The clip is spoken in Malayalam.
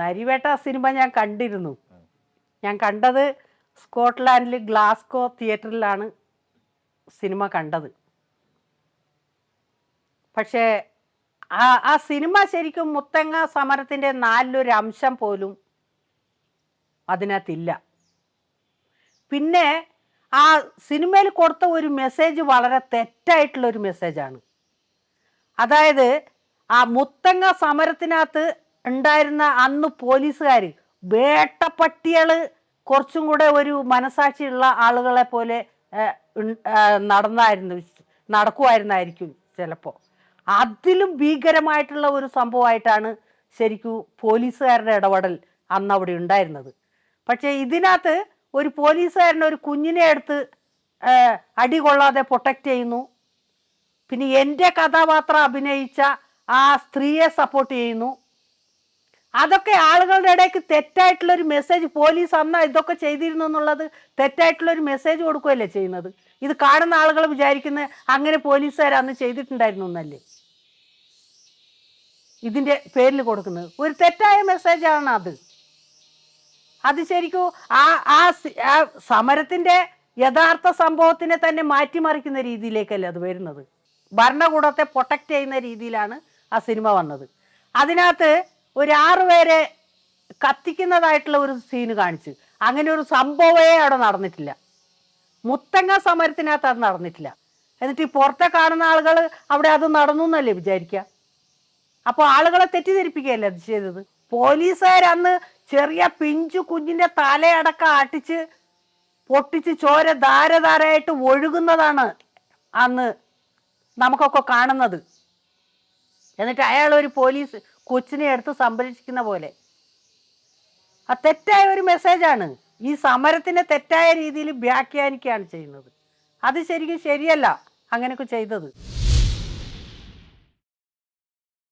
നരിവേട്ട സിനിമ ഞാൻ കണ്ടിരുന്നു. ഞാൻ കണ്ടത് സ്കോട്ട്ലാൻഡിൽ ഗ്ലാസ്കോ തിയേറ്ററിലാണ് സിനിമ കണ്ടത്. പക്ഷേ ആ ആ സിനിമ ശരിക്കും മുത്തങ്ങ സമരത്തിന്റെ നാലിലൊരു അംശം പോലും അതിനകത്തില്ല. പിന്നെ ആ സിനിമയിൽ കൊടുത്ത ഒരു മെസ്സേജ് വളരെ തെറ്റായിട്ടുള്ള ഒരു മെസ്സേജാണ്. അതായത് ആ മുത്തങ്ങ സമരത്തിനകത്ത് ഉണ്ടായിരുന്ന അന്ന് പോലീസുകാർ വേട്ടപ്പട്ടികൾ കുറച്ചും കൂടെ ഒരു മനസാക്ഷിയുള്ള ആളുകളെ പോലെ നടന്നായിരുന്നു നടക്കുമായിരുന്നായിരിക്കും ചിലപ്പോൾ അതിലും ഭീകരമായിട്ടുള്ള ഒരു സംഭവമായിട്ടാണ് ശരിക്കും പോലീസുകാരുടെ ഇടപെടൽ അന്ന് അവിടെ ഉണ്ടായിരുന്നത്. പക്ഷേ ഇതിനകത്ത് ഒരു പോലീസുകാരൻ ഒരു കുഞ്ഞിനെ എടുത്ത് അടി കൊള്ളാതെ പ്രൊട്ടക്റ്റ് ചെയ്യുന്നു. പിന്നെ എന്റെ കഥാപാത്രം അഭിനയിച്ച ആ സ്ത്രീയെ സപ്പോർട്ട് ചെയ്യുന്നു. അതൊക്കെ ആളുകളുടെ ഇടയ്ക്ക് തെറ്റായിട്ടുള്ള ഒരു മെസ്സേജ് പോലീസ് അന്ന് ഇതൊക്കെ ചെയ്തിരുന്നു എന്നുള്ളത് തെറ്റായിട്ടുള്ള ഒരു മെസ്സേജ് കൊടുക്കുകയല്ലേ ചെയ്യുന്നത്? ഇത് കാണുന്ന ആളുകൾ വിചാരിക്കുന്ന അങ്ങനെ പോലീസുകാർ അന്ന് ചെയ്തിട്ടുണ്ടായിരുന്നു എന്നല്ലേ? ഇതിന്റെ പേരിൽ കൊടുക്കുന്നത്. ഒരു തെറ്റായ മെസ്സേജാണ് അത്. അത് ശരിക്കും ആ ആ സമരത്തിന്റെ യഥാർത്ഥ സംഭവത്തിനെ തന്നെ മാറ്റിമറിക്കുന്ന രീതിയിലേക്കല്ലേ അത് വരുന്നത്? ഭരണകൂടത്തെ പ്രൊട്ടക്റ്റ് ചെയ്യുന്ന രീതിയിലാണ് ആ സിനിമ വന്നത്. അതിനകത്ത് ഒരു ആറ് പേരെ കത്തിക്കുന്നതായിട്ടുള്ള ഒരു സീന് കാണിച്ച്. അങ്ങനെ ഒരു സംഭവമേ അവിടെ നടന്നിട്ടില്ല. മുത്തങ്ങ സമരത്തിനകത്ത് അത് നടന്നിട്ടില്ല. എന്നിട്ട് ഈ പുറത്തെ കാണുന്ന ആളുകൾ അവിടെ അത് നടന്നു എന്നല്ലേ വിചാരിക്കുക അപ്പോൾ ആളുകളെ തെറ്റിദ്ധരിപ്പിക്കുകയല്ലേ അത് ചെയ്തത്? പോലീസുകാർ അന്ന് ചെറിയ പിഞ്ചു കുഞ്ഞിന്റെ തലയടക്കം ആട്ടിച്ച് പൊട്ടിച്ച് ചോര ധാരധാരയായിട്ട് ഒഴുകുന്നതാണ് അന്ന് നമുക്കൊക്കെ കാണുന്നത്. എന്നിട്ട് അയാൾ ഒരു പോലീസ് കൊച്ചിനെ എടുത്ത് സംരക്ഷിക്കുന്ന പോലെ. ആ തെറ്റായ ഒരു മെസ്സേജാണ് ഈ സമരത്തിനെ തെറ്റായ രീതിയിൽ വ്യാഖ്യാനിക്കുകയാണ് ചെയ്യുന്നത്. അത് ശരിക്കും ശരിയല്ല അങ്ങനെയൊക്കെ ചെയ്തത്.